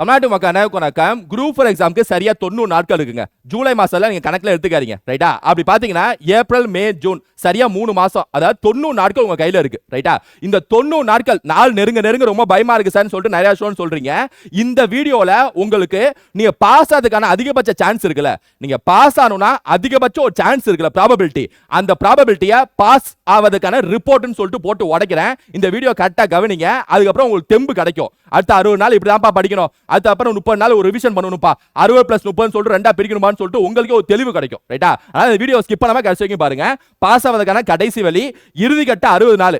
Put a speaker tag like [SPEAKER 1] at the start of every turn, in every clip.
[SPEAKER 1] தமிழ்நாட்டு மக்கள் என்ன குரூப் ஃபார் எக்ஸாம்க்கு சரியா தொண்ணூறு நாட்கள் இருக்குங்க. ஜூலை மாசம்ல நீங்க கணக்குல எடுத்துக்காதீங்க. ரைட்டா அப்படி பாத்தீங்கன்னா ஏப்ரல் மே ஜூன் சரியா மூணு மாசம் அதாவது தொண்ணூறு நாட்கள் உங்க கையில இருக்கு. ரைட்டா இந்த தொண்ணூறு நாட்கள் நாள் நெருங்க நெருங்க ரொம்ப பயமா இருக்கு சார்னு சொல்லிட்டு நிறைய ஷோன்னு சொல்றீங்க. இந்த வீடியோல உங்களுக்கு நீங்க பாஸ் ஆகிறதுக்கான அதிகபட்ச சான்ஸ் இருக்குல்ல. நீங்க பாஸ் ஆகணும்னா அதிகபட்சம் ஒரு சான்ஸ் இருக்குல்ல ப்ராபபிலிட்டி அந்த ப்ராபபிலிட்டியை பாஸ் ஆவதுக்கான ரிப்போர்ட்னு சொல்லிட்டு போட்டு உடைக்கிறேன். இந்த வீடியோ கரெக்டாக கவனிங்க. அதுக்கப்புறம் உங்களுக்கு தெம்பு கிடைக்கும். அடுத்த அறுபது நாள் இப்படி தான்ப்பா படிக்கணும். அதுக்கப்புறம் முப்பது நாள் ஒரு ரிவிஷன் பண்ணணும்ப்பா. அறுபது பிளஸ் முப்பதுன்னு சொல்லிட்டு ரெண்டா பிரிக்கணுமான்னு சொல்லிட்டு உங்களுக்கு ஒரு தெளிவு கிடைக்கும். ரைட்டா அதனால இந்த வீடியோ ஸ்கிப் பண்ணாம கடைசி வரைக்கும் பாருங்க. பாஸ் ஆவதுக்கான கடைசி வழி இறுதி கட்ட அறுபது நாள்.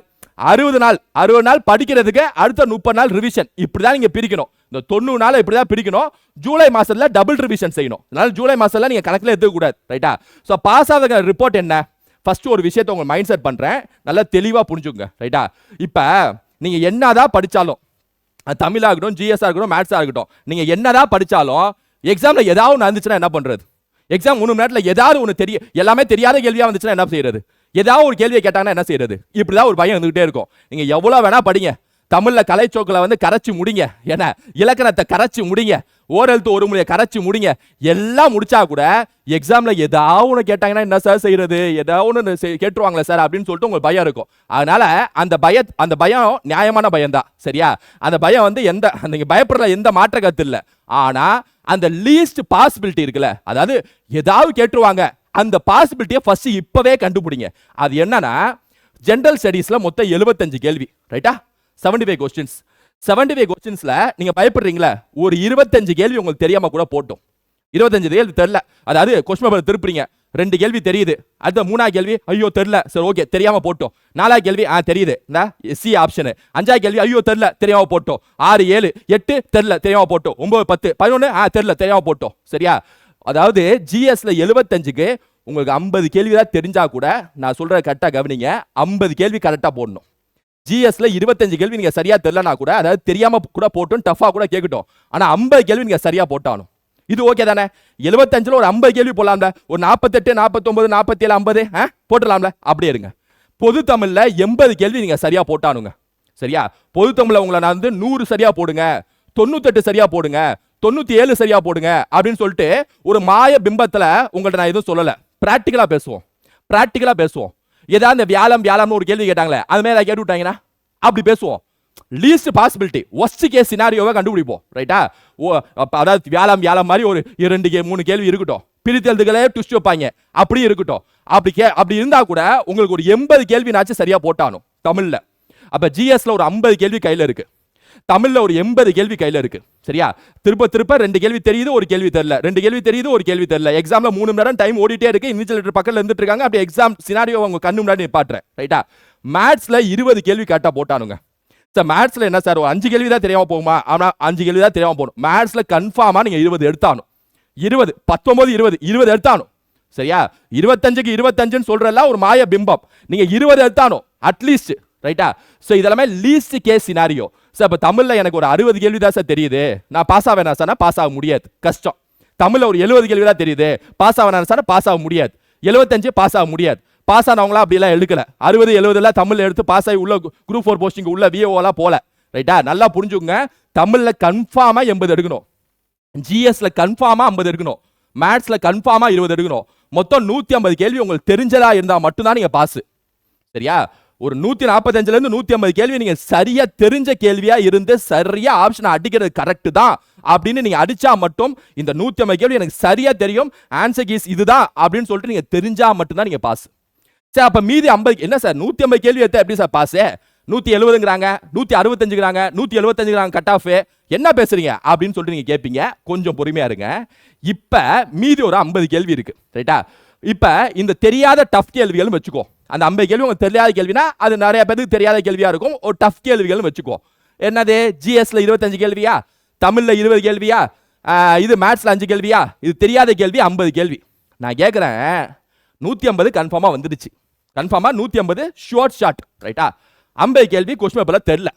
[SPEAKER 1] அறுபது நாள் அறுபது நாள் படிக்கிறதுக்கு அடுத்த முப்பது நாள் ரிவிஷன் இப்படிதான் நீங்க பிரிக்கணும். இந்த தொண்ணூறு நாள் இப்படிதான் பிரிக்கணும். ஜூலை மாசத்துல டபுள் ரிவிஷன் செய்யணும். அதனால ஜூலை மாசத்துல நீங்க கணக்கில் எடுத்துக்க கூடாது. ரைட்டா ஸோ பாஸ் ஆவதுக்கான ரிப்போர்ட் என்ன? ஃபர்ஸ்ட் ஒரு விஷயத்தை உங்க மைண்ட் செட் பண்றேன். நல்லா தெளிவாக புரிஞ்சுங்க ரைட்டா இப்போ நீங்க என்னதான் படிச்சாலும் தமிழாக இருக்கட்டும் ஜிஎஸ்ஆ இருக்கட்டும் மேத்ஸாக இருக்கட்டும் நீங்கள் என்னதான் படித்தாலும் எக்ஸாமில் ஏதாவது ஒன்று என்ன பண்ணுறது எக்ஸாம் மூணு மணி நேரத்தில் ஏதாவது ஒன்று தெரிய எல்லாமே தெரியாத கேள்வியாக வந்துச்சுன்னா என்ன செய்யறது? ஏதாவது ஒரு கேள்வியை கேட்டாங்கன்னா என்ன செய்யறது? இப்படிதான் ஒரு பயம் இருந்துகிட்டே இருக்கும். நீங்கள் எவ்வளோ வேணால் படிங்க. தமிழில் கலைச்சோக்கில் வந்து கரைச்சி முடிங்க. ஏன்னா இலக்கணத்தை கரைச்சி முடிங்க. ஓரெழுத்து ஒரு முறையை கரைச்சி முடிங்க. எல்லாம் முடிச்சா கூட எக்ஸாமில் ஏதாவது ஒன்று கேட்டாங்கன்னா என்ன சார் செய்யறது? ஏதாவது ஒன்று கேட்டுருவாங்களே சார் அப்படின்னு சொல்லிட்டு உங்களுக்கு பயம் இருக்கும். அதனால அந்த பய அந்த பயம் நியாயமான பயம் தான் சரியா? அந்த பயம் வந்து எந்த அந்த பயப்படுற எந்த மாற்ற கருத்து இல்லை. ஆனா அந்த லீஸ்ட் பாசிபிலிட்டி இருக்குல்ல. அதாவது ஏதாவது கேட்டுருவாங்க. அந்த பாசிபிலிட்டியை ஃபர்ஸ்ட் இப்போவே கண்டுபிடிங்க. அது என்னன்னா ஜென்ரல் ஸ்டடீஸில் மொத்தம் 75 கேள்வி. ரைட்டா 75 ஃபைவ் கொஸ்டின்ஸ் செவன்டி ஃபைவ் கொஸ்டின்ஸ்ல நீங்க பயப்படுறீங்களா ஒரு இருபத்தஞ்சு கேள்வி உங்களுக்கு தெரியாம கூட போட்டோம். இருபத்தஞ்சு கேள்வி தெரில. அதாவது கொஸ்டின் பேப்பர் திருப்புறீங்க ரெண்டு கேள்வி தெரியுது. அடுத்த மூணா கேள்வி ஐயோ தெரில. சரி ஓகே தெரியாமல் போட்டோம். நாலா கேள்வி ஆ தெரியுது. இந்த சி ஆப்ஷனு அஞ்சா கேள்வி ஐயோ தெரில தெரியாம போட்டோம். ஆறு ஏழு எட்டு தெரில தெரியாமல் போட்டோம். ஒம்பது பத்து பதினொன்று ஆ தெரில தெரியாமல் போட்டோம். சரியா? அதாவது ஜிஎஸ்ல எழுபத்தஞ்சுக்கு உங்களுக்கு ஐம்பது கேள்வி தான் தெரிஞ்சா கூட நான் சொல்கிற கரெக்டாக கவனிங்க. ஐம்பது கேள்வி கரெக்டாக போடணும். ஜிஎஸ்ல இருபத்தஞ்சு கேள்வி நீங்க சரியா தெரியலனா கூட அதாவது தெரியாம கூட போட்டும் டஃபா கூட கேட்கட்டும் ஆனா ஐம்பது கேள்வி நீங்க சரியா போட்டாலும். இது ஓகே தானே? எழுபத்தஞ்சுல ஒரு ஐம்பது கேள்வி போடலாம்ல. ஒரு நாற்பத்தெட்டு நாற்பத்தொன்பது நாற்பத்தி ஏழு ஐம்பது போட்டுடலாம்ல. அப்படியே இருங்க. பொது தமிழ்ல எண்பது கேள்வி நீங்க சரியா போட்டானுங்க. சரியா? பொது தமிழ்ல உங்களை நான் வந்து நூறு சரியா போடுங்க தொண்ணூத்தெட்டு சரியா போடுங்க தொண்ணூத்தி ஏழு சரியா போடுங்க அப்படின்னு சொல்லிட்டு ஒரு மாய பிம்பத்துல உங்கள்ட்ட நான் எதுவும் சொல்லல. பிராக்டிக்கலா பேசுவோம். பிராக்டிக்கலா பேசுவோம். ஏதாவது இந்த வியாழம் வியாழம்னு ஒரு கேள்வி கேட்டாங்களே அது மேல கேட்டு விட்டாங்கன்னா அப்படி பேசுவோம். லீஸ்ட் பாசிபிலிட்டி ஒஸ்ட் கேஸ் சினாரியோவை கண்டுபிடிப்போம் ரைட்டா ஓ அதாவது வியாழம் வியாழம் மாதிரி ஒரு இரண்டு கே மூணு கேள்வி இருக்கட்டும். பிரித்தெழுதுகளே ட்விஸ்ட் வைப்பாங்க. அப்படி இருக்கட்டும். அப்படி கே அப்படி இருந்தால் கூட உங்களுக்கு ஒரு எண்பது கேள்வினாச்சும் சரியாக போட்டானோ தமிழில். அப்போ ஜிஎஸ்ல ஒரு ஐம்பது கேள்வி கையில் இருக்குது தமிழில் ஒரு எண்பது கேள்வி கையில் இருக்குது சரியா? திருப்ப திருப்ப ரெண்டு கேள்வி தெரியுது ஒரு கேள்வி தெரியல. ரெண்டு கேள்வி தெரியுது ஒரு கேள்வி தெரியல. எக்ஸாமில் மூணு மணி நேரம் டைம் ஓடிட்டே இருக்கு. இன்விஜிலேட்டர் பக்கத்துல இருந்துட்டு இருக்காங்க. அப்படி எக்ஸாம் சினாரியோ உங்க கண்ணு முன்னாடி நிப்பாட்டுறேன் ரைட்டா மேத்ஸில் இருபது கேள்வி கரெக்டாக போட்டானுங்க. சார் மேத்ஸில் என்ன சார் ஒரு அஞ்சு கேள்வி தான் தெரியாமல் போகுமா? ஆனால் அஞ்சு கேள்வி தான் தெரியாமல் போகணும். மேத்ஸில் கன்ஃபார்மாக நீங்கள் இருபது எடுத்தானும் இருபது பத்தொம்போது இருபது இருபது எடுத்தானும் சரியா? இருபத்தஞ்சுக்கு இருபத்தஞ்சுன்னு சொல்றதெல்லாம் ஒரு மாய பிம்பம். நீங்கள் இருபது எடுத்தானும் அட்லீஸ்ட் ரைட்டா ஸோ இதெல்லாமே லீஸ்ட் கேஸ் சினாரியோ சார் இப்போ தமிழில் எனக்கு ஒரு அறுபது கேள்வி தான் சார் தெரியுது. நான் பாஸ் ஆவேனா சார் பாஸ் ஆக முடியாது. கஷ்டம். தமிழில் ஒரு எழுபது கேள்வி தான் தெரியுது. பாஸ் ஆவேனா சார் பாஸ் ஆக முடியாது. எழுபத்தஞ்சு பாஸ் ஆக முடியாது. பாஸ் ஆனவங்களாம் அப்படிலாம் எடுக்கல அறுபது எழுபதுலாம் தமிழ் எடுத்து பாஸ் ஆகி உள்ள குரூப் ஃபோர் போஸ்டிங் உள்ள விஓலாம் போல. ரைட்டா நல்லா புரிஞ்சுங்க தமிழில் கன்ஃபார்மாக எண்பது எடுக்கணும். ஜிஎஸ்ல கன்ஃபார்மாக ஐம்பது எடுக்கணும். மேத்ஸில் கன்ஃபார்மாக இருபது எடுக்கணும். மொத்தம் நூற்றி ஐம்பது கேள்வி உங்களுக்கு தெரிஞ்சதா இருந்தால் மட்டும்தான் நீங்கள் பாஸ் சரியா? ஒரு நூத்தி நாற்பத்தஞ்சுல இருந்து நூத்தி ஐம்பது கேள்வி நீங்க சரியா தெரிஞ்ச கேள்வியா இருந்து சரியா ஆப்ஷனை அடிக்கிறது கரெக்ட் தான் அப்படின்னு நீங்க அடிச்சா மட்டும் இந்த நூத்தி ஐம்பது கேள்வி எனக்கு சரியா தெரியும் ஆன்சர் கீஸ் இதுதான் அப்படின்னு சொல்லிட்டு நீங்க தெரிஞ்சா மட்டும்தான் நீங்க பாஸ் சார் அப்ப மீதி ஐம்பது என்ன சார் நூத்தி ஐம்பது கேள்வி எடுத்தா எப்படி சார் பாஸ் நூத்தி எழுபதுங்கிறாங்க நூத்தி அறுபத்தஞ்சுங்கிறாங்க நூத்தி எழுபத்தஞ்சுங்கிறாங்க கட் ஆஃப் என்ன பேசுறீங்க? அப்படின்னு சொல்லிட்டு நீங்க கேட்பீங்க கொஞ்சம் பொறுமையா இருங்க. இப்ப மீதி ஒரு ஐம்பது கேள்வி இருக்கு. ரைட்டா இப்ப இந்த தெரியாத டஃப் கேள்விகளும் வச்சுக்கோ. அந்த ஐம்பது கேள்வி உங்களுக்கு தெரியாத கேள்வினா அது நிறைய பேருக்கு தெரியாத கேள்வியாக இருக்கும். ஒரு டஃப் கேள்விகள்னு வச்சுக்கோ. என்னது? ஜிஎஸ்ல இருபத்தஞ்சு கேள்வியா? தமிழில் இருபது கேள்வியா? இது மேத்ஸில் அஞ்சு கேள்வியா? இது தெரியாத கேள்வி ஐம்பது கேள்வி. நான் கேட்குறேன் நூற்றி ஐம்பது கன்ஃபார்மாக வந்துடுச்சு. கன்ஃபார்மாக நூற்றி ஐம்பது ஷார்ட் ஷாட் ரைட்டா ஐம்பது கேள்வி கொஸ்டின் பேப்பரில் தெரில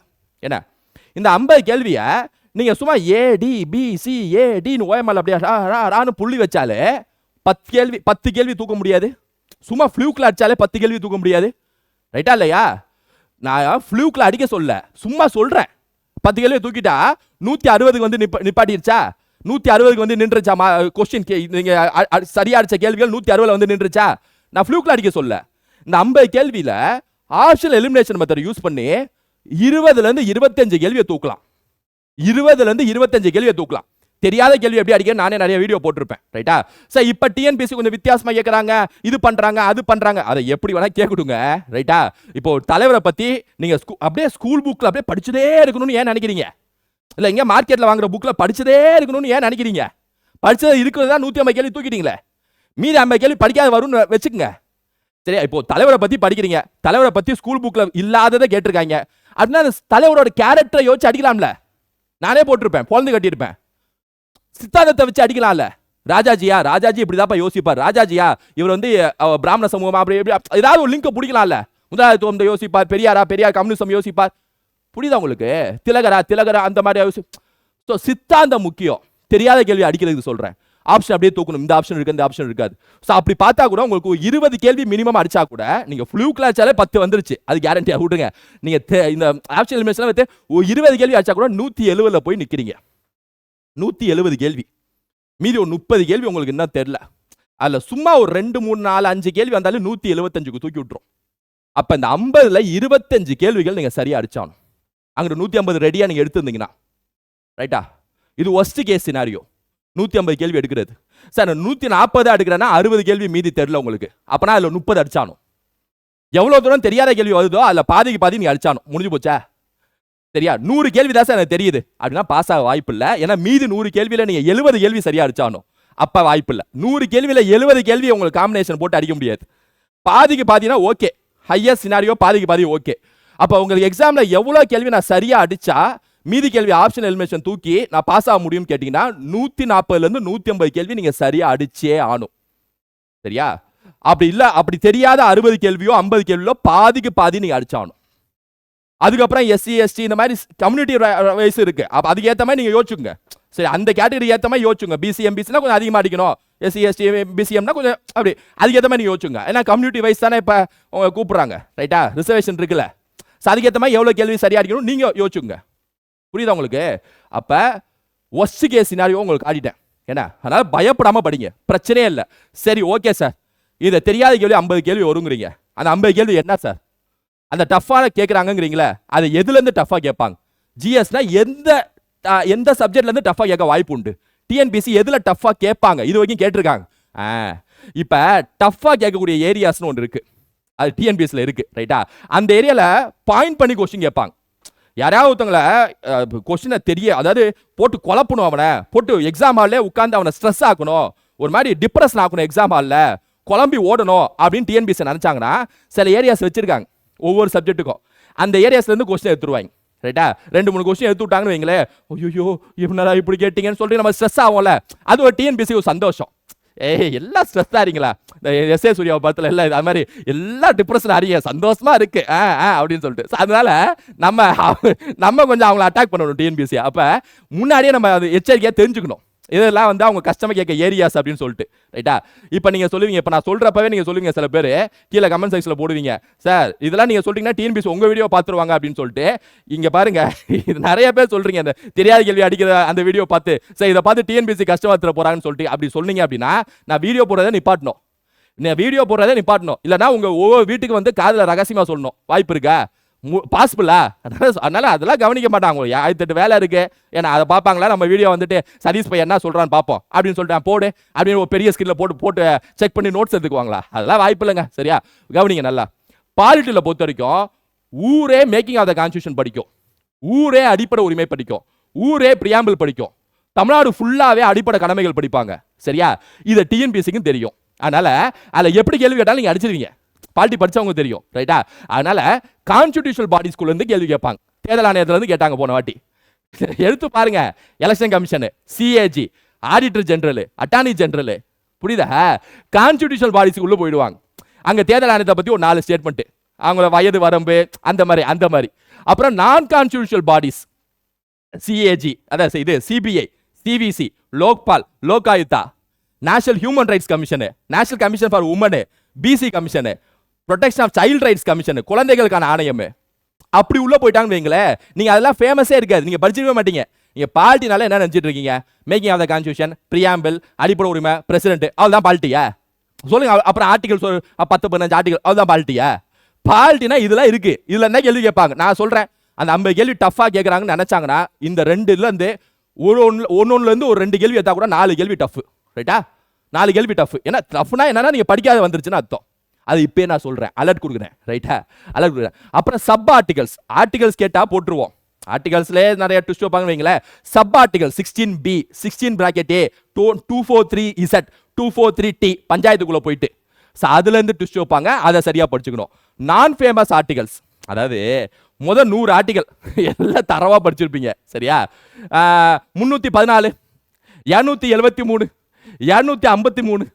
[SPEAKER 1] என்ன? இந்த ஐம்பது கேள்வியை நீங்கள் சும்மா ஏடி பிசி ஏடின்னு ஓஎம்எல் அப்படியே ரானு ரான்னு புள்ளி வச்சாலே பத்து கேள்வி பத்து கேள்வி தூக்க முடியாது. சும்மா ஃப்ளூக்கில் அடிச்சாலே பத்து கேள்வி தூக்க முடியாது. ரைட்டா இல்லையா? நான் ஃப்ளூக்கில் அடிக்க சொல்ல சும்மா சொல்கிறேன் பத்து கேள்வி தூக்கிட்டா நூத்தி அறுபதுக்கு வந்து நிப்ப நிப்பாட்டிருச்சா? நூத்தி அறுபதுக்கு வந்து நின்றுச்சா? மா கொஸ்டின் நீங்க நீங்கள் சரியாக அடித்த கேள்விகள் நூத்தி அறுபதில் வந்து நின்றுச்சா? நான் ஃப்ளூக்கில் அடிக்க சொல்ல. இந்த ஐம்பது கேள்வியில ஆப்ஷனல் எலிமினேஷன் மெத்தட் யூஸ் பண்ணி இருபதுல இருந்து இருபத்தஞ்சு கேள்வியை தூக்கலாம். இருபதுல இருந்து இருபத்தஞ்சு கேள்வியை தூக்கலாம். தெரியாத கேள்வி எப்படி அடிக்க நானே நிறைய வீடியோ போட்டிருப்பேன் ரைட்டா சார் இப்போ டிஎன்பிசி கொஞ்சம் வித்தியாசமாக கேட்குறாங்க இது பண்ணுறாங்க அது பண்ணுறாங்க அதை எப்படி வேணால் கேட்கட்டுங்க ரைட்டா இப்போ தலைவரை பற்றி நீங்கள் ஸ்கூ- அப்படியே ஸ்கூல் புக்கில் அப்படியே படிச்சதே இருக்கணும்னு ஏன் நினைக்கிறீங்க? இல்லை இங்கே மார்க்கெட்டில் வாங்குற புக்கில் படிச்சதே இருக்கணும்னு ஏன் நினைக்கிறீங்க? படித்தது இருக்கிறது தான் நூற்றி ஐம்பது கேள்வி தூக்கிட்டீங்களே. மீதி ஐம்பது கேள்வி படிக்காத வரும்னு வச்சுக்கோங்க. சரியா? இப்போ தலைவரை பற்றி படிக்கிறீங்க தலைவரை பற்றி ஸ்கூல் புக்கில் இல்லாததை கேட்டிருக்காங்க. அப்படின்னா அந்த தலைவரோட கேரக்டரை யோசிச்சு அடிக்கலாம்ல. நானே போட்டிருப்பேன் குழந்தை கட்டியிருப்பேன். சித்தாந்தத்தை வச்சு அடிக்கலாம்ல. ராஜாஜியா ராஜாஜி இப்படிதாப்பா யோசிப்பார். ராஜாஜியா இவர் வந்து பிராமண சமூகம் அப்படி எப்படி ஏதாவது ஒரு லிங்க் பிடிக்கலாம்ல. முதலாளித்துவம் யோசிப்பார் பெரியாரா பெரியார் கம்யூனிசம் யோசிப்பார். புரியுதா உங்களுக்கு? திலகரா திலகரா அந்த மாதிரி யோசி ஸோ சித்தாந்தம் முக்கியம். தெரியாத கேள்வி அடிக்கிறதுக்கு சொல்கிறேன் ஆப்ஷன் அப்படியே தூக்கணும். இந்த ஆப்ஷன் இருக்குது இந்த ஆப்ஷன் இருக்காது. ஸோ அப்படி பார்த்தா கூட உங்களுக்கு இருபது கேள்வி மினிமம் அடிச்சா கூட நீங்கள் ஃப்ளூ கிளாச்சாலே பத்து வந்துருச்சு. அது கேரண்டியாக விட்டுருங்க. நீங்கள் இந்த ஆப்ஷன் எலிமெண்ட்ஸ்லாம் வைத்து ஒரு இருபது கேள்வி அடிச்சா கூட நூற்றி எழுபதில் போய் நிற்கிறீங்க நூற்றி எழுபது கேள்வி. மீதி ஒரு முப்பது கேள்வி உங்களுக்கு என்ன தெரில அதில் சும்மா ஒரு ரெண்டு மூணு நாலு அஞ்சு கேள்வி வந்தாலும் நூற்றி எழுபத்தஞ்சுக்கு தூக்கி விட்டுரும். அப்போ இந்த ஐம்பதில் இருபத்தஞ்சு கேள்விகள் நீங்கள் சரியாக அடிச்சாகணும். அங்கிட்டு நூற்றி ஐம்பது ரெடியாக நீங்கள் எடுத்திருந்தீங்கன்னா. ரைட்டா இது ஒஸ்ட் கேஸ் சினாரியோ நூற்றி ஐம்பது கேள்வி எடுக்கிறது. சார் நான் நூற்றி நாற்பது எடுக்கிறேன்னா அறுபது கேள்வி மீதி தெரில உங்களுக்கு. அப்போனா அதில் முப்பது அடித்தானும் எவ்வளோ தூரம் தெரியாத கேள்வி வருதோ அதில் பாதிக்கு பாதி நீங்கள் அடிச்சானோ முடிஞ்சு போச்சா? சரியா நூறு கேள்வி தான் சார் எனக்கு தெரியுது. அப்படின்னா பாஸ் ஆக வாய்ப்பு இல்லை. ஏன்னா மீதி நூறு கேள்வியில் நீங்கள் எழுபது கேள்வி சரியாக அடிச்சானும் அப்போ வாய்ப்பு இல்லை. நூறு கேள்வியில் எழுபது கேள்வி உங்களுக்கு காம்பினேஷன் போட்டு அடிக்க முடியாது. பாதிக்கு பாதினா ஓகே ஹையஸ்ட் சினாரியோ பாதிக்கு பாதி ஓகே அப்போ உங்களுக்கு எக்ஸாமில் எவ்வளோ கேள்வி நான் சரியாக அடித்தா மீதி கேள்வி ஆப்ஷன் எலிமினேஷன் தூக்கி நான் பாஸ் ஆக முடியும்னு கேட்டிங்கன்னா நூற்றி நாற்பதுலேருந்து நூற்றி ஐம்பது கேள்வி நீங்கள் சரியாக அடிச்சே ஆகணும். சரியா? அப்படி இல்லை அப்படி தெரியாத அறுபது கேள்வியோ ஐம்பது கேள்வியோ பாதிக்கு பாதி நீங்கள் அடிச்சாகணும். அதுக்கப்புறம் எஸ்சி எஸ்டி இந்த மாதிரி கம்யூனிட்டி வைஸ் இருக்கு. அப்போ அதுக்கு மாதிரி நீங்க யோசிச்சுங்க சரி அந்த கேட்டகரி ஏற்ற மாதிரி யோசிச்சுங்க பிசி எம்பிசினா கொஞ்சம் அதிகமாக அடிக்கணும். எஸ்சி எஸ்டி பிசிஎம்னா கொஞ்சம் அப்படி. அதுக்கு மாதிரி நீங்கள் யோசிச்சுங்க ஏன்னா கம்யூனிட்டி வைஸ் தானே இப்போ உங்க கூப்பிட்றாங்க. ரைட்டா ரிசர்வேஷன் இருக்குல்ல. ஸோ அதுக்கு மாதிரி எவ்வளோ கேள்வி சரியாக அடிக்கணும் நீங்கள் யோசிச்சுங்க புரியுதா உங்களுக்கு? அப்போ ஒஸ்ட் கேஸ் சினாரியோ உங்களுக்கு ஆடிட்டேன் என்ன அதனால் பயப்படாமல் படிங்க. பிரச்சனையே இல்லை. சரி ஓகே சார் இதை தெரியாத கேள்வி ஐம்பது கேள்வி வருங்கிறீங்க. அந்த ஐம்பது கேள்வி என்ன சார் அந்த டஃப்பான கேட்குறாங்கங்கிறீங்களே அது எதுலேருந்து டஃப்பாக கேட்பாங்க? ஜிஎஸ்னா எந்த எந்த சப்ஜெக்ட்லேருந்து டஃப்பாக கேட்க வாய்ப்பு உண்டு? டிஎன்பிசி எதில் டஃப்பாக கேட்பாங்க? இது வரைக்கும் கேட்டிருக்காங்க. ஆ இப்போ டஃப்பாக கேட்கக்கூடிய ஏரியாஸ்னு ஒன்று இருக்குது அது டிஎன்பிஎஸ்சில் இருக்குது ரைட்டா அந்த ஏரியாவில் பாயிண்ட் பண்ணி கொஸ்டின் கேட்பாங்க. யாராவது ஒருத்தவங்கள கொஸ்டினை தெரிய அதாவது போட்டு குழப்பணும் அவனை. போட்டு எக்ஸாம் ஹாலில் உட்காந்து அவனை ஸ்ட்ரெஸ் ஆக்கணும். ஒரு மாதிரி டிப்ரெஷன் ஆக்கணும் எக்ஸாம் ஹாலில் குழம்பி ஓடணும் அப்படின்னு டிஎன்பிஎஸ்சி நினச்சாங்கன்னா சில ஏரியாஸ் வச்சுருக்காங்க. ஒவ்வொரு சப்ஜெக்ட்டுக்கும் அந்த ஏரியாஸ்லேருந்து கொஸ்டின் எடுத்துருவாங்க. ரைட்டா ரெண்டு மூணு கொஸ்டின் எடுத்து விட்டாங்கன்னு வைங்களேன். ஐயோ இப்படினா இப்படி கேட்டீங்கன்னு சொல்லிட்டு நம்ம ஸ்ட்ரெஸ் ஆகும்ல. அது ஒரு டிஎன்பிசி ஒரு சந்தோஷம். ஏய் எல்லாம் ஸ்ட்ரெஸ்ஸாக இருங்களா இந்த எஸ்ஏ ஏ சூர்யா படத்துல எல்லாம் இது அது மாதிரி எல்லாம் டிப்ரெஷன் அறிய சந்தோஷமாக இருக்கு. ஆ ஆ அப்படின்னு சொல்லிட்டு. ஸோ அதனால நம்ம நம்ம கொஞ்சம் அவங்கள அட்டாக் பண்ணணும் டிஎன்பிசி அப்போ முன்னாடியே நம்ம அது எச்சரிக்கையாக தெரிஞ்சுக்கணும். இதெல்லாம் வந்து அவங்க கஸ்டமர் கேட்க ஏரியாஸ் அப்படின்னு சொல்லிட்டு ரைட்டா இப்போ நீங்கள் சொல்லுவீங்க இப்போ நான் சொல்கிறப்பவே நீங்கள் சொல்லுவீங்க சில பேர் கீழே கமெண்ட் செக்ஷனில் போடுவீங்க. சார் இதெல்லாம் நீங்கள் சொல்லிட்டீங்கன்னா டிஎன்பிசி உங்கள் வீடியோ பார்த்துருவாங்க அப்படின்னு சொல்லிட்டு இங்கே பாருங்க இது நிறைய பேர் சொல்கிறீங்க அந்த தெரியாத கேள்வி அடிக்கிற அந்த வீடியோ பார்த்து சார் இதை பார்த்து டிஎன்பிசி கஷ்டமாத்துற போகிறாங்கன்னு சொல்லிட்டு அப்படி சொன்னீங்க அப்படின்னா நான் வீடியோ போடுறதை நிப்பாட்டணும். நான் வீடியோ போடுறதை நிப்பாட்டணும். இல்லைன்னா உங்கள் ஒவ்வொரு வீட்டுக்கு வந்து காதில் ரகசியமாக சொல்லணும். வாய்ப்பு இருக்கா? பாசிபிளா அதனால அதெல்லாம் கவனிக்க மாட்டாங்க. உங்களுக்கு ஆயிரத்தி எட்டு வேலை இருக்கு. ஏன்னா அதை பார்ப்பாங்களா? நம்ம வீடியோ வந்துட்டு சதீஷ் பையன் என்ன சொல்றான்னு பார்ப்போம். அப்படின்னு சொல்லிட்டு போடு அப்படின்னு ஒரு பெரிய ஸ்கில்ல போட்டு போட்டு செக் பண்ணி நோட்ஸ் எடுத்துக்குவாங்களா? அதெல்லாம் வாய்ப்பு இல்லைங்க. சரியா? கவனிங்க நல்லா. பாலிட்டியில் பொறுத்த வரைக்கும் ஊரே மேக்கிங் ஆஃப் த கான்ஸ்டியூஷன் படிக்கும். ஊரே அடிப்படை உரிமை படிக்கும். ஊரே பிரியாம்பிள் படிக்கும். தமிழ்நாடு ஃபுல்லாகவே அடிப்படை கடமைகள் படிப்பாங்க. சரியா? இதை டிஎன்பிஎஸ்சிக்கும் தெரியும். அதனால அதில் எப்படி கேள்வி கேட்டாலும் நீங்கள் அடிச்சிருவீங்க. பாலிட்டி படித்தவங்க தெரியும் ரைட்டா அதனால் கான்ஸ்டியூஷனல் பாடி ஸ்கூல்லேருந்து கேள்வி கேட்பாங்க. தேர்தல் ஆணையத்துலேருந்து கேட்டாங்க போன வாட்டி. எடுத்து பாருங்க election commission CAG auditor general attorney general புரியுதா? கான்ஸ்டியூஷனல் பாடிஸ்க்கு உள்ளே போயிடுவாங்க. அங்கே தேர்தல் ஆணையத்தை பற்றி ஒரு நாலு ஸ்டேட்மெண்ட்டு அவங்கள வயது வரம்பு அந்த மாதிரி அந்த மாதிரி. அப்புறம் நான் கான்ஸ்டியூஷனல் பாடிஸ் சிஏஜி அதான் இது CBI CVC Lokpal Lokayukta national human rights commission national commission for women BC commission protection of child rights commission குழந்தைகளுக்கான ஆணையம். அப்படி உள்ளே போயிட்டாங்கன்னு வைங்களேன் நீங்கள் அதெல்லாம் ஃபேமஸே இருக்காது. நீங்கள் படிச்சிருக்கவே மாட்டீங்க. நீங்கள் பால்ட்டினால என்ன நினச்சிட்டு இருக்கீங்க? Making of the constitution preamble அடிப்படை உரிமை பிரசிடென்ட் அவ்வளவுதான் பால்ட்டியா சொல்லுங்க அப்புறம் ஆர்டிகல் சொல் பத்து பதினஞ்சு ஆர்டிகல் அதுதான் பால்ட்டியா பால்ட்டினா இதெல்லாம் இருக்கு. இதில் என்ன கேள்வி கேட்பாங்க? நான் சொல்கிறேன் அந்த ஐம்பது கேள்வி டஃப்பாக கேட்கறாங்கன்னு நினச்சாங்கன்னா இந்த ரெண்டுலேருந்து ஒரு ஒன்று ஒன்று ஒன்றுலேருந்து ஒரு ரெண்டு கேள்வி எடுத்தால் கூட நாலு கேள்வி டஃப் ரைட்டா நாலு கேள்வி டஃப் ஏன்னா டஃப்னா என்னன்னா நீங்கள் படிக்காத வந்துருச்சுன்னு அர்த்தம். அது இப்போயே நான் சொல்கிறேன் அலர்ட் கொடுக்குறேன். ரைட்டா அலர்ட் கொடுக்குறேன். அப்புறம் சப் ஆர்டிகல்ஸ் ஆர்டிகல்ஸ் கேட்டால் போட்டுருவோம். ஆர்டிகல்ஸ்லேயே நிறைய ட்விஸ்ட் வைப்பாங்க வைங்களேன். Sub article sixteen B sixteen bracket A two two four three Z two four three D பஞ்சாயத்துக்குள்ளே போயிட்டு. ஸோ அதுலேருந்து ட்விஸ்ட் வைப்பாங்க. அதை சரியாக படிச்சுக்கணும். நான் ஃபேமஸ் ஆர்டிகல்ஸ் அதாவது முதல் நூறு ஆர்டிகல் எல்லாம் தரவாக படிச்சிருப்பீங்க. சரியா? முந்நூற்றி பதினாலு இரநூத்தி எழுபத்தி மூணு இரநூத்தி ஐம்பத்தி மூணு.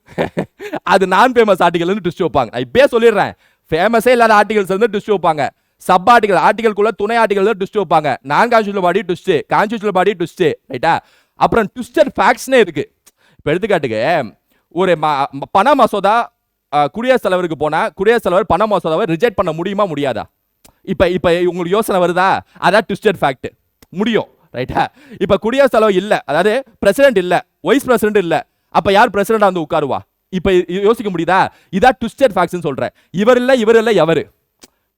[SPEAKER 1] அது நான் ஃபேமஸ் ஆர்டிகல்னு ட்விஸ்ட் வைப்பாங்க. நான் இப்பயே சொல்லிடுறேன். ஃபேமஸே இல்லாத ஆர்டிகல்ஸ் வந்து ட்விஸ்ட் வைப்பாங்க. சப் ஆர்டிகல் ஆர்டிகல்குள்ள துணை ஆர்டிகல் தான் ட்விஸ்ட் வைப்பாங்க. நான் constitution body twist constitution body twist ரைட்டா அப்புறம் ட்விஸ்டர் ஃபேக்ட்ஸ்னே இருக்கு. இப்போ எடுத்துக்காட்டுக்கு ஒரு ம- பண மசோதா குடியரசு குடியரசுத் தலைவருக்கு போனால் குடியரசுத் தலைவர் பண மசோதாவை ரிஜெக்ட் பண்ண முடியுமா முடியாதா? இப்போ இப்போ உங்களுக்கு யோசனை வருதா? அதான் ட்விஸ்டட் ஃபேக்ட் முடியும் ரைட்டா இப்போ குடியரசுத் தலைவர் இல்லை. அதாவது பிரசிடென்ட் இல்லை. வைஸ் பிரசிடென்ட் இல்லை. அப்ப யார் பிரசிடென்டா வந்து உட்காருவா? இப்போ யோசிக்க முடியுதா? இதான் ட்விஸ்டட் ஃபேக்ட்ஸ்னு சொல்றேன். இவர் இல்ல இவர் இல்ல எவரு?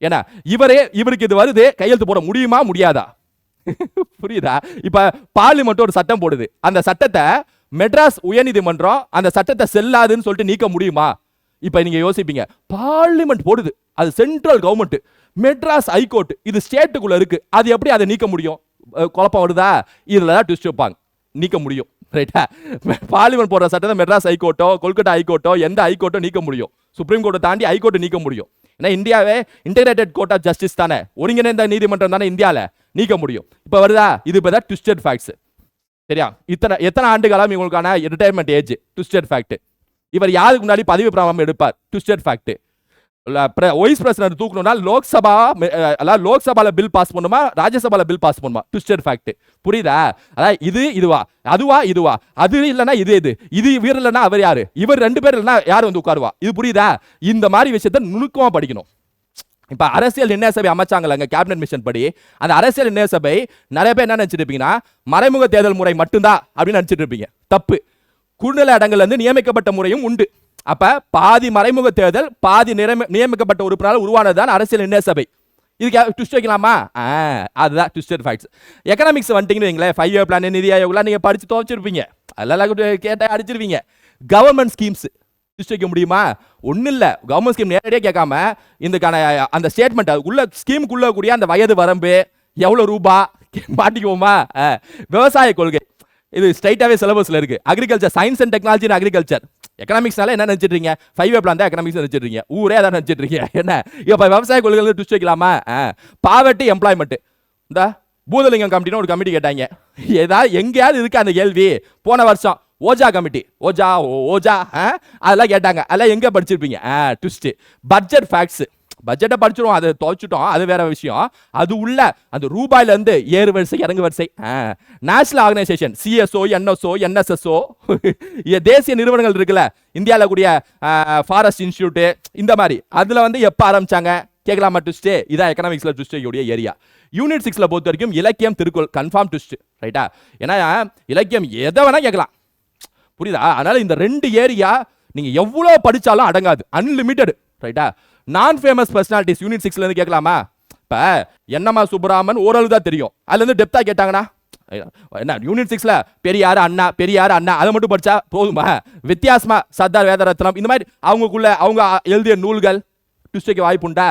[SPEAKER 1] ஏன்னா இவரே இவருக்கு இது வருது கையெழுத்து போட முடியுமா முடியாதா? புரியுதா? இப்ப பார்லிமெண்ட் ஒரு சட்டம் போடுது. அந்த சட்டத்தை மெட்ராஸ் உயர்நீதிமன்றம் அந்த சட்டத்தை செல்லாதுன்னு சொல்லிட்டு நீக்க முடியுமா? இப்ப நீங்க யோசிப்பீங்க. பார்லிமெண்ட் போடுது. அது சென்ட்ரல் கவர்மெண்ட் மெட்ராஸ் ஹைகோர்ட் இது ஸ்டேட்டுக்குள்ள இருக்கு. அது எப்படி அதை நீக்க முடியும்? குழப்பம் வருதா? இதுல தான் ட்விஸ்ட் வைப்பாங்க. நீக்க முடியும். ரைட்டா பார்லிமெண்ட் போடுற சட்டத்தை மெட்ராஸ் ஹைகோர்ட்டோ கொல்கட்டா ஹைகோர்ட்டோ எந்த ஹைகோர்ட்டோ நீக்க முடியும். சுப்ரீம் கோர்ட்டை தாண்டி ஹைகோர்ட்டை நீக்க முடியும். ஏன்னா இந்தியாவே இன்டெகிரேட்டட் கோர்ட் ஆஃப் ஜஸ்டிஸ் தானே. ஒருங்கிணைந்த நீதிமன்றம் தானே இந்தியாவில் நீக்க முடியும். இப்போ வருதா? இது இப்போ தான் ட்விஸ்டட் ஃபேக்ட்ஸ் சரியா? இத்தனை எத்தனை ஆண்டு காலம் இவங்களுக்கான ரிட்டையர்மெண்ட் ஏஜ் ட்விஸ்டட் ஃபேக்ட் இவர் யாருக்கு முன்னாடி பதவி பிரமாணம் எடுப்பார்? ட்விஸ்டட் ஃபேக்ட் வைஸ் பிரசிடன்ட் தூக்கணும்னா லோக்சபா அதாவது லோக்சபால பில் பாஸ் பண்ணுமா ராஜ்யசபால பில் பாஸ் பண்ணுமா? ட்விஸ்டட் ஃபேக்ட் புரியுதா? அதாவது இது இதுவா? அதுவா இதுவா? அது இல்லைன்னா இது இது இது இவர் இல்லைன்னா அவர் யாரு? இவர் ரெண்டு பேர் இல்லைன்னா யார் வந்து உட்காருவா? இது புரியுதா? இந்த மாதிரி விஷயத்த நுணுக்கமா படிக்கணும். இப்போ அரசியல் நிர்ணய சபை அமைச்சாங்கல்லங்க கேபினட் மிஷன் படி. அந்த அரசியல் நிர்ணய சபை நிறைய பேர் என்ன நினச்சிட்டு இருப்பீங்கன்னா மறைமுக தேர்தல் முறை மட்டும்தான் அப்படின்னு நினச்சிட்டு இருப்பீங்க. தப்பு. கூடுதல் இடங்கள்ல நியமிக்கப்பட்ட முறையும் உண்டு. அப்ப பாதி மறைமுக தேர்தல் பாதி நியமிக்கப்பட்ட உறுப்பினரால் உருவானது தான் அரசியல் நிர்ணய சபை. இதுக்கு ட்விஸ்ட் வைக்கலாமா? ஆ அதுதான் ட்விஸ்டட் ஃபேக்ட்ஸ் எக்கனாமிக்ஸ் வந்துட்டீங்கன்னு வைங்களேன் ஃபைவ் இயர் பிளான் நிதி ஆயோகலாம் நீங்கள் படித்து துவச்சிருப்பீங்க அதெல்லாம் கேட்டால் அடிச்சிருவீங்க. கவர்மெண்ட் ஸ்கீம்ஸ் ட்விஸ்ட் வைக்க முடியுமா? ஒன்றும் இல்லை கவர்மெண்ட் ஸ்கீம் நேரடியாக கேட்காம இதுக்கான அந்த ஸ்டேட்மெண்ட் உள்ள ஸ்கீமுக்குள்ளே கூடிய அந்த வயது வரம்பு எவ்வளோ ரூபா மாட்டிக்குவோமா? ஆ, விவசாய கொள்கை. இது ஸ்ட்ரைட்டாகவே சிலபஸில் இருக்குது agriculture science and technology and agriculture எக்கனாமிக்ஸ்னால என்ன நினைச்சிட்டு ஃபைவ் இயர் பிளான் தான் எக்கனாமிக்ஸ் நினைச்சிட்டு ஊரே அதான் நினைச்சிட்டு என்ன? இப்போ விவசாய கொள்கைகள் ட்விஸ்ட் வைக்கலாமா? பாவர்ட்டி எம்ப்ளாய்மெண்ட் இந்த பூதலிங்கம் கமிட்டின்னு ஒரு கமிட்டி கேட்டாங்க. ஏதாவது எங்கேயாவது இருக்கு அந்த கேள்வி. போன வருஷம் ஓஜா கமிட்டி ஓஜா ஓஜா ஆ? அதெல்லாம் கேட்டாங்க. அதெல்லாம் எங்கே படிச்சிருப்பீங்க? ட்விஸ்ட்டு பட்ஜெட் ஃபேக்ட்ஸ் பட்ஜெட்டை படிச்சிடுவோம் அதை துவைச்சிட்டோம் அது வேற விஷயம். அது உள்ள அந்த ரூபாயிலேருந்து ஏறு வரிசை இறங்கு வரிசை. National organisation CSO NSO NSSO தேசிய நிறுவனங்கள் இருக்குல்ல இந்தியாவில் கூடிய ஃபாரஸ்ட் இன்ஸ்டியூட்டு இந்த மாதிரி. அதில் வந்து எப்போ ஆரம்பிச்சாங்க? கேட்கலாமா ட்விஸ்ட்டு இதான் எக்கனாமிக்ஸில் ட்விஸ்ட் ஏரியா யூனிட் சிக்ஸில் பொறுத்த வரைக்கும் இலக்கியம் திருக்குறள் கன்ஃபார்ம் ட்விஸ்ட் ரைட்டா ஏன்னா இலக்கியம் எதை வேணால் கேட்கலாம். புரியுதா? அதனால் இந்த ரெண்டு ஏரியா நீங்கள் எவ்வளோ படித்தாலும் அடங்காது. அன்லிமிட்டெட் ரைட்டா நான் ஃபேமஸ் பர்சனாலிட்டிஸ் யூனிட் சிக்ஸ்ல இருந்து கேட்கலாமா? இப்ப என்னம்மா சுப்பராமன் ஓரளவு தான் தெரியும். அதுல இருந்து டெப்தா கேட்டாங்கன்னா என்ன யூனிட் சிக்ஸ்ல பெரியார் அண்ணா பெரியார் அண்ணா அதை மட்டும் படிச்சா போதுமா? வித்தியாசமா சர்தார் வேதரத்னம் இந்த மாதிரி அவங்களுக்குள்ள அவங்க எழுதிய நூல்கள் ட்விஸ்டுக்கு வாய்ப்புண்டா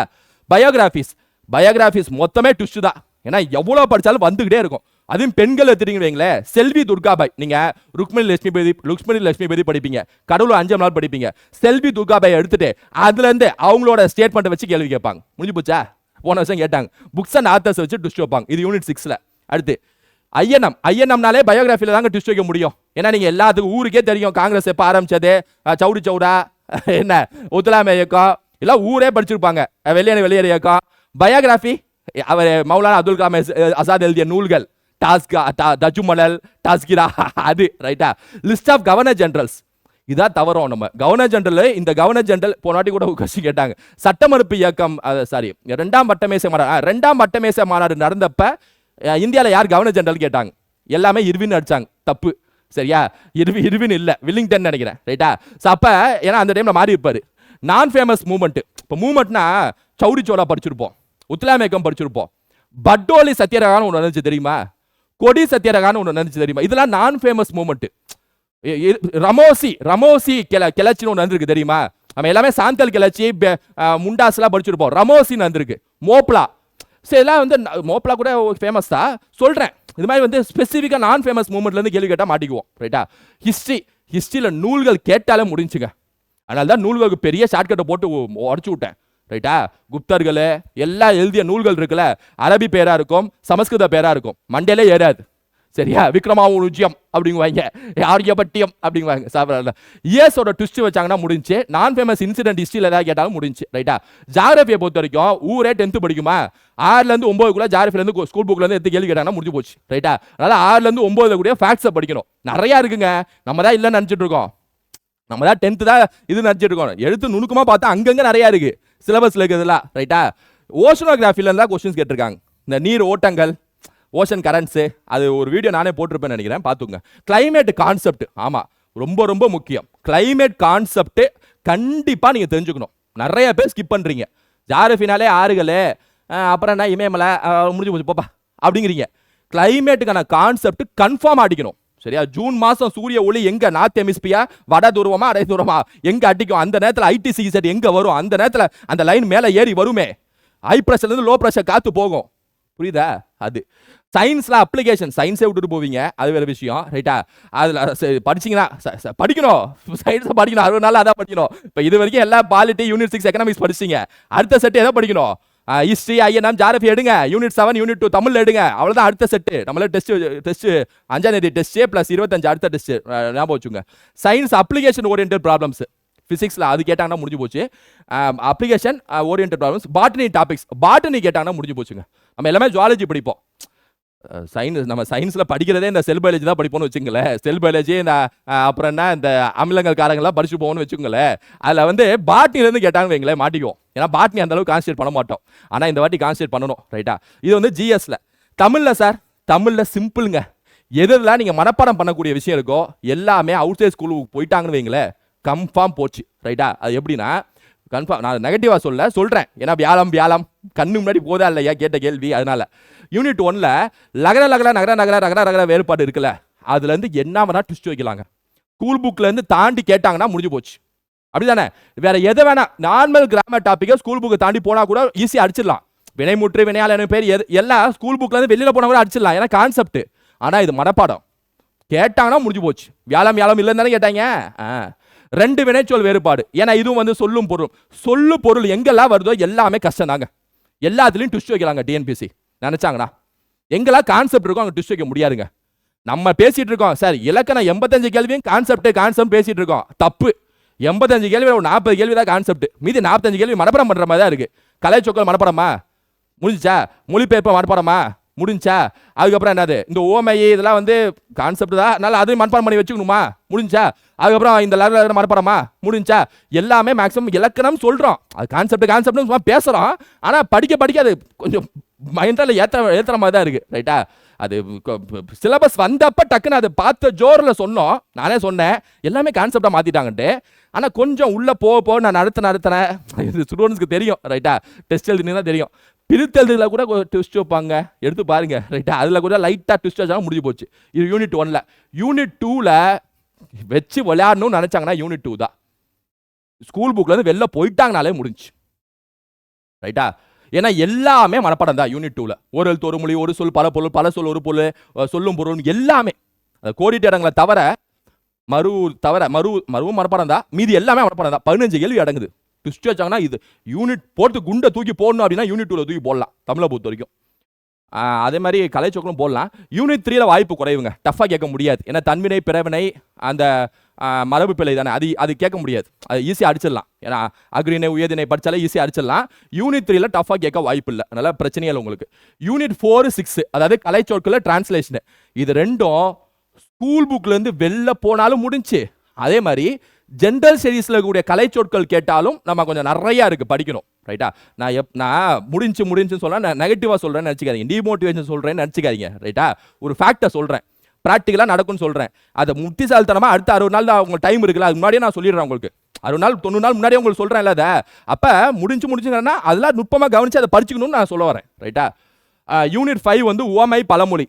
[SPEAKER 1] பயோகிராஃபிஸ் பயோகிராஃபிஸ் மொத்தமே ட்விஸ்ட் தான். ஏன்னா எவ்வளோ படிச்சாலும் வந்துகிட்டே இருக்கும். அதுவும் பெண்கள் எடுத்துட்டீங்கன்னு வைங்களேன் செல்வி துர்காபாய் நீங்க ருக்மணி லட்சுமி பேதி ருக்மணி லட்சுமி பேதி படிப்பீங்க. கடவுள் அஞ்சாம் நாள் படிப்பீங்க. செல்வி துர்காபாய் எடுத்துட்டு அதுல இருந்து அவங்களோட ஸ்டேட்மெண்ட்டை வச்சு கேள்வி கேட்பாங்க. முடிஞ்சு போச்சா? போன வருஷம் கேட்டாங்க. புக்ஸ் அண்ட் ஆத்தர்ஸ் வச்சு டிஸ்ட் வைப்பாங்க. இது யூனிட் சிக்ஸ்ல அடுத்து ஐஎன்எம் ஐஎன்எம்னாலே பயோகிராஃபில தாங்க டிஸ்ட் வைக்க முடியும். ஏன்னா நீங்க எல்லாத்துக்கும் ஊருக்கே தெரியும். காங்கிரஸ் எப்போ ஆரம்பிச்சது? சவுடி சவுடா? என்ன? ஒத்துலாமை இயக்கம்? எல்லாம் ஊரே படிச்சிருப்பாங்க. அஹ், வெளியேறு வெளியேறு இயக்கம்? பயோகிராஃபி அவர் மௌலானா அப்துல் கலாம் ஆசாத் எழுதிய நூல்கள். டாஸ்கா தஜுமலல் டாஸ்கிரா அது ரைட்டா லிஸ்ட் ஆஃப் கவர்னர் ஜெனரல்ஸ் இதான் தவறோம் நம்ம. கவர்னர் ஜெனரல் இந்த கவர்னர் ஜெனரல் போனாட்டி கூட கொஸ்டின் கேட்டாங்க. சட்ட மறுப்பு இயக்கம் சாரி ரெண்டாம் வட்டமேசை மாநாடு ரெண்டாம் வட்டமேசை மாநாடு நடந்தப்ப இந்தியாவில் யார் கவர்னர் ஜெனரல் கேட்டாங்க. எல்லாமே இருவின் அடிச்சாங்க. தப்பு. சரியா? இருவி இருவின் இல்லை. வில்லிங்டன் நினைக்கிறேன். ரைட்டா ஸோ அப்போ ஏன்னா அந்த டைமில் மாறி இருப்பார். நான் ஃபேமஸ் மூமெண்ட்டு இப்போ மூமெண்ட்னா சௌரி சோடா படிச்சிருப்போம். உத்லாமேக்கம் படிச்சிருப்போம். பட்டோலி சத்யரகான்னு ஒன்று நினைச்சு தெரியுமா? கொடி சத்தியரகான்னு ஒன்று நினச்சி தெரியுமா? இதெல்லாம் நான் ஃபேமஸ் மூமெண்ட் ரமோசி ரமோசி கிள கிளச்சின்னு ஒன்று வந்திருக்கு தெரியுமா? நம்ம எல்லாமே சாந்தல் கிளச்சி பெ- முண்டாஸ்லாம் படிச்சிருப்போம் ரமோசின்னு வந்திருக்கு மோப்லா. சரி இதெல்லாம் வந்து ந- மோப்லா கூட ஃபேமஸ் தான். சொல்கிறேன் இது மாதிரி வந்து ஸ்பெசிஃபிக்காக நான் ஃபேமஸ் மூமெண்ட்லேருந்து கேள்வி கேட்டால் மாட்டிக்குவோம். ரைட்டா ஹிஸ்ட்ரி ஹிஸ்ட்ரியில் நூல்கள் கேட்டாலே முடிஞ்சுங்க. அதனால தான் நூல்களுக்கு பெரிய ஷார்ட்கட்டை போட்டு உடச்சு விட்டேன். ரைட்டா குப்தர்கள் எல்லாம் எழுதிய நூல்கள் இருக்குல்ல அரபி பேராக இருக்கும் சமஸ்கிருத பேராக இருக்கும். மண்டேலே ஏறாது. சரியா? விக்ரமாவுஜியம் அப்படிங்குவாங்க. ஆரியபட்டியம் அப்படிங்குவாங்க. சாப்பிட்றதுல. இயர்ஸோட ட்விஸ்ட் வச்சாங்கன்னா முடிஞ்சு. நான் ஃபேமஸ் இன்சிடென்ட் ஹிஸ்ட்ரியில் ஏதாவது கேட்டாலும் முடிஞ்சு. ரைட்டா ஜாகிரபியை பொறுத்த வரைக்கும் ஊரே டென்த்து படிக்குமா? ஆறுலேருந்து ஒம்போதுக்குள்ள ஜாகிரபிலேருந்து ஸ்கூல் புக்லேருந்து எடுத்து கேள்வி கேட்டாங்கன்னா முடிஞ்சு போச்சு. ரைட்டா அதனால் ஆறுலேருந்து ஒம்போதுல கூட ஃபேக்ட்ஸை படிக்கணும். நிறையா இருக்குங்க. நம்ம தான் இல்லைன்னு நினச்சிட்டு இருக்கோம். நம்ம தான் டென்த்து தான் இது நினச்சிட்டு இருக்கோம். எழுத்து நுணுக்கமாக பார்த்தா அங்கங்கே நிறையா இருக்குது சிலபஸில் இருக்கிறதுலாம் ரைட்டா ஓஷனோகிராஃபில இருந்தா கொஸ்டின்ஸ் கேட்டிருக்காங்க. இந்த நீர் ஓட்டங்கள் ஓஷன் கரண்ட்ஸு அது ஒரு வீடியோ நானே போட்டிருப்பேன்னு நினைக்கிறேன். பார்த்துங்க கிளைமேட் கான்செப்ட் ஆமாம் ரொம்ப ரொம்ப முக்கியம். கிளைமேட் கான்செப்ட்டு கண்டிப்பாக நீங்கள் தெரிஞ்சுக்கணும். நிறைய பேர் ஸ்கிப் பண்ணுறீங்க ஜாரஃபினாலே ஆறுகள் அப்புறம் என்ன இமயமலை முடிஞ்சு போச்சு போப்பா. அப்படிங்கிறீங்க. கிளைமேட்டுக்கான கான்செப்ட் கன்ஃபார்ம் அடிக்கணும். சரியா? ஜூன் மாதம் சூரிய ஒளி எங்கே? நார்த் எமிஸ்பியா வட தூரமா அடை தூரமா எங்கே அடிக்கும்? அந்த நேரத்தில் ஐடிசி செட் எங்கே வரும்? அந்த நேரத்தில் அந்த லைன் மேலே ஏறி வருமே. ஹை ப்ரெஷர்லேருந்து லோ ப்ரெஷர் காற்று போகும். புரியுதா? அது. சயின்ஸில் அப்ளிகேஷன் சயின்ஸே விட்டுட்டு போவீங்க. அது வேறு விஷயம். ரைட்டா அதில் சரி, ச- படிக்கணும். சயின்ஸை படிக்கணும். அறுபது நாள் அதான் படிக்கணும். இப்போ இது வரைக்கும் எல்லா பாலிட்டி யூனிட் சிக்ஸ் எக்கனாமிக்ஸ் படிச்சீங்க அடுத்த செட்டு எதை படிக்கணும்? ஹிஸ்ட்ரி ஐஎன்எம் ஜாரஃபி எடுங்க. Unit seven unit two Tamil எடுங்க. அவ்வளோதான் அடுத்த செட்டு நம்மள டெஸ்ட் டெஸ்ட் அஞ்சாம் தேதி டெஸ்ட் ப்ளஸ் இருபத்தஞ்சு அடுத்த டெஸ்ட் ஞாபகம் வச்சுங்க சயின்ஸ் அப்ளிகேஷன் ஓரியன்ட் ப்ராப்ளம்ஸ் ஃபிசிக்ஸில் அது கேட்டாங்கன்னா முடிஞ்சு போச்சு. Application oriented problems botany topics botany கேட்டாங்கன்னா முடிஞ்சு போச்சுங்க. நம்ம எல்லாமே ஜுவாலஜி படிப்போம். சயின்ஸ் நம்ம சயின்ஸில் படிக்கிறதே இந்த செல் பயாலஜி தான் படிப்போம்னு வச்சுங்களேன் செல் பயாலஜி இந்த அப்புறம் என்ன இந்த அமிலங்கள் காரங்கள்லாம் படிச்சு போகணும்னு வச்சுக்கோங்களேன். அதில் வந்து பாட்னிலேருந்து கேட்டாங்கன்னு வைங்களேன் மாட்டிக்குவோம். ஏன்னா பாட்னி அந்தளவுக்கு கான்சன்ட்ரேட் பண்ண மாட்டோம். ஆனால் இந்த வாட்டி கான்சன்ட்ரேட் பண்ணணும் ரைட்டா இது வந்து ஜிஎஸ்ல தமிழில் சார் தமிழில் சிம்பிளுங்க எதெல்லாம் நீங்கள் மனப்பாடம் பண்ணக்கூடிய விஷயம் இருக்கோ எல்லாமே அவுட் சைட் ஸ்கூலுக்கு போயிட்டாங்கன்னு வைங்களேன் கன்ஃபார்ம் போச்சு ரைட்டா அது எப்படின்னா கன்ஃபார்ம் நான் நெகட்டிவாக சொல்ல சொல்கிறேன் ஏன்னா வியாழம் வியாழம். கண்ணு முன்னாடி போதா இல்லையா கேட்ட கேள்வி அதனால. யூனிட் ஒன்ல லகர லகர நகர நகர நகர நகர வேறுபாடு இருக்குல்ல அதுலேருந்து என்ன வேணா ட்விஸ்ட் வைக்கலாங்க. ஸ்கூல் புக்லேருந்து தாண்டி கேட்டாங்கன்னா முடிஞ்சு போச்சு. அப்படிதானே? வேற எதை வேணா நார்மல் கிராமர் டாப்பிக்கை ஸ்கூல் புக்கை தாண்டி போனால் கூட ஈஸியாக அடிச்சிடலாம். வினைமுற்று வினையாளன பேர் எது எல்லாம் ஸ்கூல் புக்லேருந்து வெளியில் போனால் கூட அடிச்சிடலாம். ஏன்னா கான்செப்ட் ஆனால் இது மனப்பாடம். கேட்டாங்கன்னா முடிஞ்சு போச்சு. வியாழம் வியாழம் இல்லைன்னு தானே கேட்டாங்க. ஆ. ரெண்டு வினைச்சொல் வேறுபாடு. ஏன்னா இதுவும் வந்து சொல்லும் பொருள். சொல்லு பொருள் எங்கெல்லாம் வருதோ எல்லாமே கஷ்டம் தாங்க எல்லாத்துலேயும் ட்விஸ்ட் வைக்கலாங்க டிஎன்பிசி நினச்சாங்கண்ணா எங்கெல்லாம் கான்செப்ட் இருக்கோ அங்கே ட்விஸ்ட் வைக்க முடியாதுங்க. நம்ம பேசிகிட்டு இருக்கோம். சார் இலக்கணம் எண்பத்தஞ்சு கேள்வியும் கான்செப்ட் கான்செப்ட் பேசிகிட்டு இருக்கோம். தப்பு. எண்பத்தஞ்சு கேள்வி ஒரு நாற்பது கேள்வி தான் கான்செப்ட் மீதி நாற்பத்தஞ்சு கேள்வி மனப்படம் பண்ணுற மாதிரி தான் இருக்குது கலை சொக்கல் மனப்படமா? முடிஞ்சுச்சா? மொழிபெயர்ப்பு மனப்படமா? முடிஞ்சா? அதுக்கப்புறம் என்னது? இந்த ஓமை இதெல்லாம் வந்து கான்செப்ட் தான். அதனால அதையும் மண்பாடம் பண்ணி வச்சுக்கணுமா? முடிஞ்சா? அதுக்கப்புறம் இந்த லெவலில் மனப்பாடமா? முடிஞ்சா? எல்லாமே மேக்ஸிமம் இலக்கணம் சொல்கிறோம் அது கான்செப்ட் கான்செப்ட்னு சும்மா பேசுகிறோம் ஆனால் படிக்க படிக்க அது கொஞ்சம் மைண்டில் ஏற்ற ஏற்றுற மாதிரி தான் இருக்குது ரைட்டா அது சிலபஸ் வந்தப்ப டக்குன்னு அதை பார்த்த ஜோரில் சொன்னோம். நானே சொன்னேன். எல்லாமே கான்செப்டாக மாற்றிட்டாங்கன்ட்டு ஆனால் கொஞ்சம் உள்ளே போக போக நான் நடத்த நடத்தினேன் இது ஸ்டூடெண்ட்ஸ்க்கு தெரியும். ரைட்டா டெஸ்ட் எழுதுனீங்கன்னா தெரியும். பிரித்தெழுதுல கூட ட்விஸ்ட் வைப்பாங்க. எடுத்து பாருங்க. ரைட்டா அதில் கூட லைட்டாக ட்விஸ்ட் வச்சாலும் முடிஞ்சு போச்சு. இது யூனிட் ஒன்ல யூனிட் டூவில் வச்சு விளையாடணும்னு நினச்சாங்கன்னா யூனிட் டூ தான். ஸ்கூல் புக்லேருந்து வெளில போயிட்டாங்கனாலே முடிஞ்சு. ரைட்டா ஏன்னா எல்லாமே மனப்பாடம் தான் யூனிட் டூவில் ஒரு எழுத்து ஒரு மொழி ஒரு சொல் பல பொருள் பல சொல் ஒரு பொருள் சொல்லும் பொருள் எல்லாமே. அந்த கோடிட்டு இடங்களை தவிர மறு தவிர மறு மறுவும் மனப்பாடம் தான். மீதி எல்லாமே மனப்பாடம் தான். பதினஞ்சு கேள்வி அடங்குது. ட்விஸ்ட் வச்சாங்கன்னா இது? யூனிட் போட்டு குண்டை தூக்கி போடணும் அப்படின்னா யூனிட் டூவில் தூக்கி போடலாம் தமிழை பொறுத்த வரைக்கும். அதே மாதிரி கலைச்சொற்களும் போடலாம். யூனிட் த்ரீல வாய்ப்பு குறைவுங்க. டஃப்பாக கேட்க முடியாது. ஏன்னா தன்வினை பிறவினை அந்த மரபு பிள்ளை தானே. அது அது கேட்க முடியாது. அது ஈஸியாக அடிச்சிடலாம். ஏன்னா அக்ரினை உயர்தினை படித்தாலே ஈஸியாக அடிச்சிடலாம். யூனிட் த்ரீல டஃப்பாக கேட்க வாய்ப்பு இல்லை. நல்ல பிரச்சனையே இல்லை உங்களுக்கு. யூனிட் ஃபோர் சிக்ஸு அதாவது கலைச்சொற்களில் டிரான்ஸ்லேஷனு இது ரெண்டும் ஸ்கூல் புக்லேருந்து வெளில போனாலும் முடிஞ்சு. அதே மாதிரி ஜென்ரல் ஸ்டடீஸில் கூடிய கலைச்சொற்கள் கேட்டாலும் நம்ம கொஞ்சம் நிறையா இருக்குது படிக்கணும் ரைட்டா நான் எப் நான் முடிஞ்சு முடிஞ்சுன்னு சொல்ல நான் நெகட்டிவாக சொல்கிறேன்னு நினச்சிக்காதீங்க. டிமோட்டிவேஷன் சொல்கிறேன்னு நினச்சிக்காதீங்க ரைட்டா ஒரு ஃபேக்டை சொல்கிறேன் ப்ராக்டிக்கலாக நடக்கும்னு சொல்கிறேன் அதை முட்டிசால்தனமாக அடுத்த அறுபது நாள் தான் உங்களுக்கு டைம் இருக்குல்ல அது முன்னாடியே நான் சொல்லிடுறேன் உங்களுக்கு. அறுபது நாள் தொண்ணூறு நாள் முன்னாடியே உங்களுக்கு சொல்கிறேன் இல்லை அதை. அப்போ முடிஞ்சு முடிஞ்சுங்கன்னா அதெல்லாம் நுட்பமாக கவனித்து அதை படிச்சுக்கணும்னு நான் சொல்ல வரேன் ரைட்டா யூனிட் ஃபைவ் வந்து உவமை பழமொழி.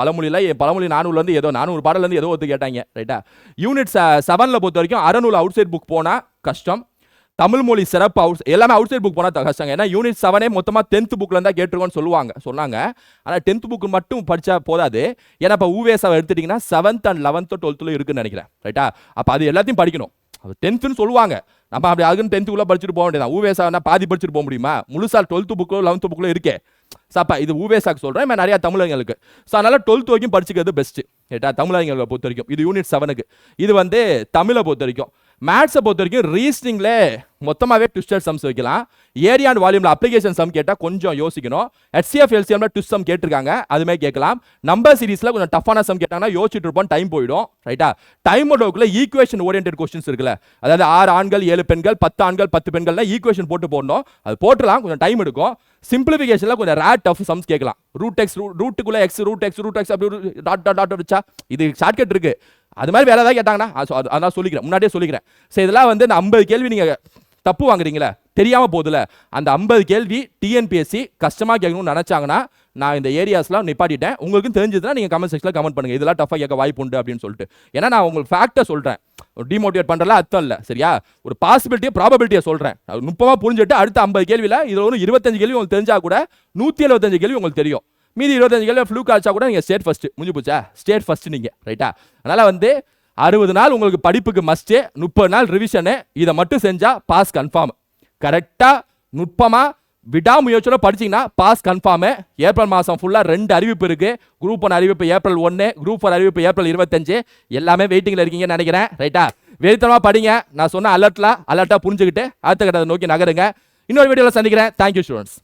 [SPEAKER 1] பழமொழியில் என் பழமொழி நானூறுலேருந்து ஏதோ நானூறு பாடலேருந்து ஏதோ ஒத்து கேட்டாங்க ரைட்டா? யூனிட் செவனில் பொறுத்த வரைக்கும் அறநூறு அவுட் சைட் புக் போனால் கஷ்டம். தமிழ் மொழி சிறப்பு அவுட் எல்லாமே அவுட் சைட் புக் போனால் கஷ்டம் ஏன்னா யூனிட் செவனே மொத்தமாக டென்த் புக்கில் இருந்தால் கேட்டிருக்கோன்னு சொல்லுவாங்க சொன்னாங்க. ஆனால் டென்த் புக் மட்டும் படித்தா போதாது. ஏன்னா இப்போ ஊவேசாவை எடுத்துட்டிங்கன்னா செவன்த் அண்ட் லெவன்த்து டுவெல்த்தில் இருக்குன்னு நினைக்கிறேன் ரைட்டா? அப்போ அது எல்லாத்தையும் படிக்கணும். அது டென்த்துன்னு சொல்லுவாங்க. நம்ம அப்படி அதுக்குன்னு டென்த்துக்குள்ளே படிச்சுட்டு போக வேண்டியதான் ஊவேசானா பாதி படிச்சுட்டு போக முடியுமா? முழுசா டுவெல்த்து புக்கோ லெவன்த்து புக்கில் இருக்கே. சாப்பா இது ஊவேசாக்கு சொல்கிறேன் இப்போ நிறையா தமிழர்களுக்கு ஸோ அதனால் டுவெல்த் வரைக்கும் படிச்சுக்கிறது பெஸ்ட்டு கேட்டால் தமிழகங்களை பொறுத்த வரைக்கும். இது யூனிட் செவனுக்கு இது வந்து தமிழை பொறுத்த வரைக்கும். மேத்ஸை பொறுத்த வரைக்கும் ரீசனிங்கில் மொத்தமாகவே ட்விஸ்டர் சம்ஸ் வைக்கலாம். ஏரியா அண்ட் வால்யூமில் அப்ளிகேஷன் சம் கேட்டால் கொஞ்சம் யோசிக்கணும். ஹெச்சிஎஃப் எல்சிஎம்ல ட்விஸ்ட் சம் கேட்டிருக்காங்க. அதுமாதிரி கேட்கலாம். நம்பர் சீரிஸில் கொஞ்சம் டஃப்பான சம் கேட்டாங்கன்னா யோசிச்சுட்டு இருப்போம். டைம் போயிடும். ரைட்டா டைம் ஓடவுக்குள்ள ஈக்குவேஷன் ஓரியன்ட் கொஸ்டின்ஸ் இருக்குல்ல. அதாவது ஆறு ஆண்கள் ஏழு பெண்கள் பத்து ஆண்கள் பத்து பெண்கள்னா ஈக்குவேஷன் போட்டு போடணும். அது போட்டுலாம் கொஞ்சம் டைம் எடுக்கும். சிம்பிளிஃபிகேஷனில் கொஞ்சம் ரேட் டஃப் சம்ஸ் கேட்கலாம். Root x ரூட்டுக்குள்ளே x root x root x அப்படி டாட் டாட் டாட் வச்சா இது ஷார்ட்கட் இருக்கு. அது மாதிரி வேறு ஏதாவது கேட்டாங்கன்னா அது அதான் சொல்லிக்கிறேன். முன்னாடியே சொல்லிக்கிறேன். சரி இதெல்லாம் வந்து இந்த ஐம்பது கேள்வி நீங்கள் தப்பு வாங்குறீங்களே தெரியாமல் போகுதுல அந்த ஐம்பது கேள்வி டிஎன்பிஎஸ்சி கஷ்டமாக கேட்கணும்னு நினச்சாங்கன்னா நான் இந்த ஏரியாஸ்லாம் நிப்பாட்டிட்டேன். உங்களுக்கும் தெரிஞ்சதுன்னா நீங்கள் கமெண்ட் செக்ஷனில் கமெண்ட் பண்ணுங்க. இதெல்லாம் டஃபாக கேட்க வாய்ப்பு உண்டு அப்படின்னு சொல்லிட்டு. ஏன்னா நான் உங்களுக்கு ஃபேக்டை சொல்கிறேன் டிமோட்டிவேட் பண்ணுறல அர்த்தம் இல்லை சரியா? ஒரு பாசிபிலிட்டியை ப்ராபபிலிட்டியை சொல்கிறேன் அது நுட்பமாக புரிஞ்சுட்டு அடுத்த ஐம்பது கேள்வியில் இதில் ஒரு இருபத்தஞ்சு கேள்வி உங்களுக்கு தெரிஞ்சால் கூட நூற்றி எழுபத்தஞ்சு கேள்வி உங்களுக்கு தெரியும். மீதி இருபத்தஞ்சு கேள்வி ஃப்ளூ காய்ச்சா கூட நீங்கள் ஸ்டேட் ஃபஸ்ட்டு முடிஞ்சு போச்சா? ஸ்டேட் ஃபஸ்ட்டு நீங்கள் ரைட்டா அதனால் வந்து அறுபது நாள் உங்களுக்கு படிப்புக்கு மஸ்ட்டு முப்பது நாள் ரிவிஷனு இதை மட்டும் செஞ்சால் பாஸ் கன்ஃபார்ம் கரெக்டாக நுட்பமாக விடாமுயற்சியோட படிச்சீங்கன்னா பாஸ் கன்ஃபார்மு ஏப்ரல் மாதம் ஃபுல்லாக ரெண்டு அறிவிப்பு இருக்குது குரூப் ஒன் அறிவிப்பு ஏப்ரல் ஒன்று குரூப் ஒன் அறிவிப்பு ஏப்ரல் இருபத்தஞ்சு. எல்லாமே வெயிட்டிங்கில் இருக்கீங்கன்னு நினைக்கிறேன் ரைட்டா வெறித்தனமாக படிங்க. நான் சொன்ன அலர்ட்லாம் அலர்ட்டாக புரிஞ்சுக்கிட்டு அடுத்த கட்டத்தை நோக்கி நகருங்க. இன்னொரு வீடியோவில் சந்திக்கிறேன். Thank you students